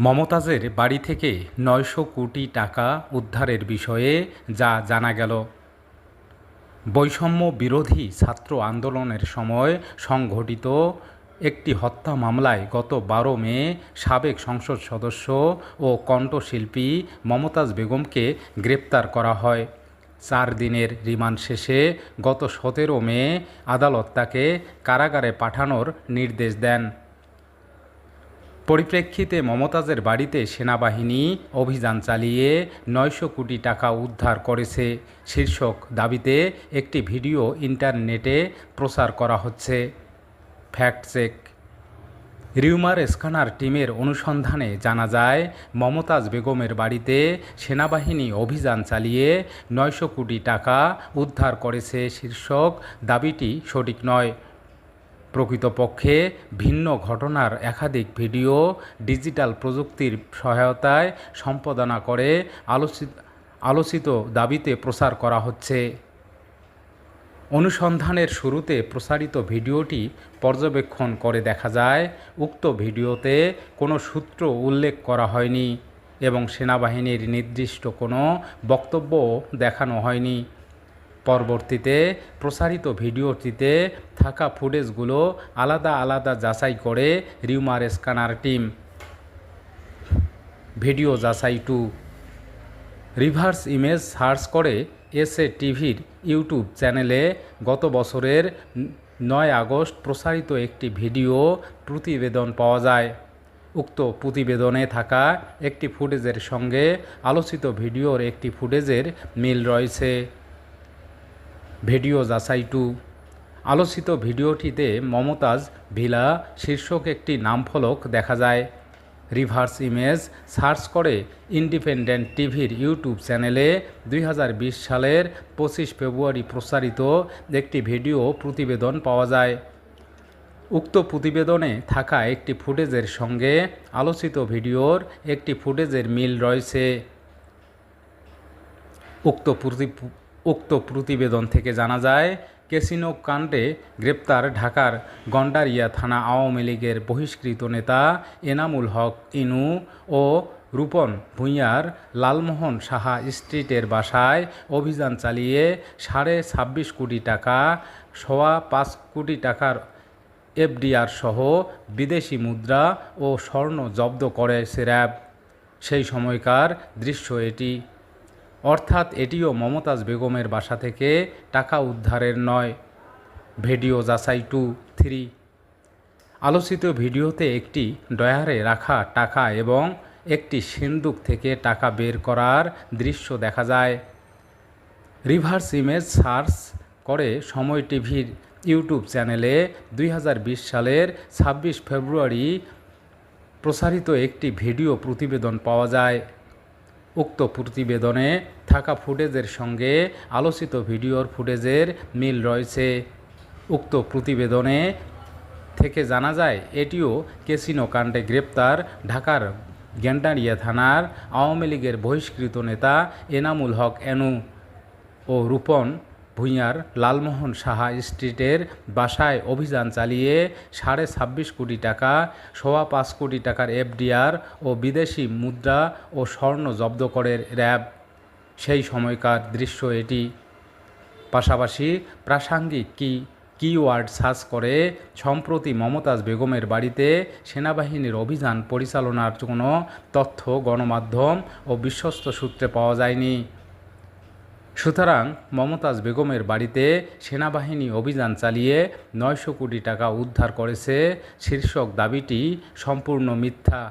মমতাজের বাড়ি থেকে নয়শো কোটি টাকা উদ্ধারের বিষয়ে যা জানা গেল। বৈষম্য বিরোধী ছাত্র আন্দোলনের সময় সংঘটিত একটি হত্যা মামলায় গত বারো মে সাবেক সংসদ সদস্য ও কণ্ঠশিল্পী মমতাজ বেগমকে গ্রেপ্তার করা হয়। চার দিনের রিমান্ড শেষে গত সতেরো মে আদালত তাকে কারাগারে পাঠানোর নির্দেশ দেন। পরিপ্রেক্ষিতে মমতাজের বাড়িতে সেনাবাহিনী অভিযান চালিয়ে নয়শো কোটি টাকা উদ্ধার করেছে। শীর্ষক দাবিতে একটি ভিডিও ইন্টারনেটে প্রচার করা হচ্ছে। Fact check. রিউমার স্ক্যানার টিমের অনুসন্ধানে জানা যায়, মমতাজ বেগমের বাড়িতে সেনাবাহিনী অভিযান চালিয়ে নয়শো কোটি টাকা উদ্ধার করেছে। শীর্ষক, দাবিটি সঠিক নয়। প্রকৃতপক্ষে ভিন্ন ঘটনার একাধিক ভিডিও ডিজিটাল প্রযুক্তির সহায়তায় সম্পাদনা করে আলোচিত আলোচিত দাবিতে প্রচার করা হচ্ছে। অনুসন্ধানের শুরুতে প্রসারিত ভিডিওটি পর্যবেক্ষণ করে দেখা যায়, উক্ত ভিডিওতে কোনো সূত্র উল্লেখ করা হয়নি এবং সেনাবাহিনীর নির্দিষ্ট কোনো বক্তব্য দেখানো হয়নি। পরবর্তীতে প্রসারিত ভিডিওটিতে থাকা ফুটেজগুলো আলাদা আলাদা যাচাই করে রিউমার স্ক্যানার টিম। ভিডিও যাচাই টু। রিভার্স ইমেজ সার্চ করে এসএ টিভির ইউটিউব চ্যানেলে গত বছরের নয় আগস্ট প্রসারিত একটি ভিডিও প্রতিবেদন পাওয়া যায়। উক্ত প্রতিবেদনে থাকা একটি ফুটেজের সঙ্গে আলোচিত ভিডিওর একটি ফুটেজের মিল রয়েছে। ভিডিও যাচাই টু। আলোচিত ভিডিওটিতে মমতাজ ভিলা শীর্ষক একটি নামফলক দেখা যায়। রিভার্স ইমেজ সার্চ করে ইন্ডিপেন্ডেন্ট টিভির ইউটিউব চ্যানেলে দুই হাজার বিশ সালের পঁচিশ ফেব্রুয়ারি প্রসারিত একটি ভিডিও প্রতিবেদন পাওয়া যায়। উক্ত প্রতিবেদনে থাকা একটি ফুটেজের সঙ্গে আলোচিত ভিডিওর একটি ফুটেজের মিল রয়েছে। উক্ত উক্ত প্রতিবেদন থেকে জানা যায়, ক্যাসিনো কাণ্ডে গ্রেপ্তার ঢাকার গন্ডারিয়া থানা আওয়ামী লীগের বহিষ্কৃত নেতা এনামুল হক ইনু ও রূপন ভূঁইয়ার লালমোহন সাহা স্ট্রিটের বাসায় অভিযান চালিয়ে সাড়ে ছাব্বিশ কোটি টাকা, সোয়া পাঁচ কোটি টাকার এফডিআর সহ বিদেশি মুদ্রা ও স্বর্ণ জব্দ করেছে র্যাব সেই সময়কার দৃশ্য এটি। অর্থাৎ এটিও মমতাজ বেগমের বাসা থেকে টাকা উদ্ধারের নয়। ভিডিও যাচাই টু থ্রি। আলোচিত ভিডিওতে একটি ডয়ারে রাখা টাকা এবং একটি সিন্দুক থেকে টাকা বের করার দৃশ্য দেখা যায়। রিভার্স ইমেজ সার্চ করে সময় টিভির ইউটিউব চ্যানেলে দুই হাজার বিশ সালের ছাব্বিশ ফেব্রুয়ারি প্রসারিত একটি ভিডিও প্রতিবেদন পাওয়া যায়। উক্ত প্রতিবেদনে থাকা ফুটেজের সঙ্গে আলোচিত ভিডিওর ফুটেজের মিল রয়েছে। উক্ত প্রতিবেদনে থেকে জানা যায়, এটিও কেসিনো কাণ্ডে গ্রেপ্তার ঢাকার গ্যান্ডারিয়া থানার আওয়ামী লীগের বহিষ্কৃত নেতা এনামুল হক এনু ও রূপন ভূঁইয়ার লালমোহন সাহা স্ট্রিটের বাসায় অভিযান চালিয়ে সাড়ে ছাব্বিশ কোটি টাকা, সোয়া পাঁচ কোটি টাকার এফডিআর ও বিদেশি মুদ্রা ও স্বর্ণ জব্দ করে র্যাব। সেই সময়কার দৃশ্য এটি। পাশাপাশি প্রাসঙ্গিক কি, কিওয়ার্ড সার্চ করে সম্প্রতি মমতাজ বেগমের বাড়িতে সেনাবাহিনীর অভিযান পরিচালনার কোনো তথ্য, গণমাধ্যম ও বিশ্বস্ত সূত্রে পাওয়া যায়নি। সুতরাং মমতাজ বেগমের বাড়িতে সেনাবাহিনী অভিযান চালিয়ে নয়শো কোটি টাকা উদ্ধার করেছে শীর্ষক দাবিটি সম্পূর্ণ মিথ্যা।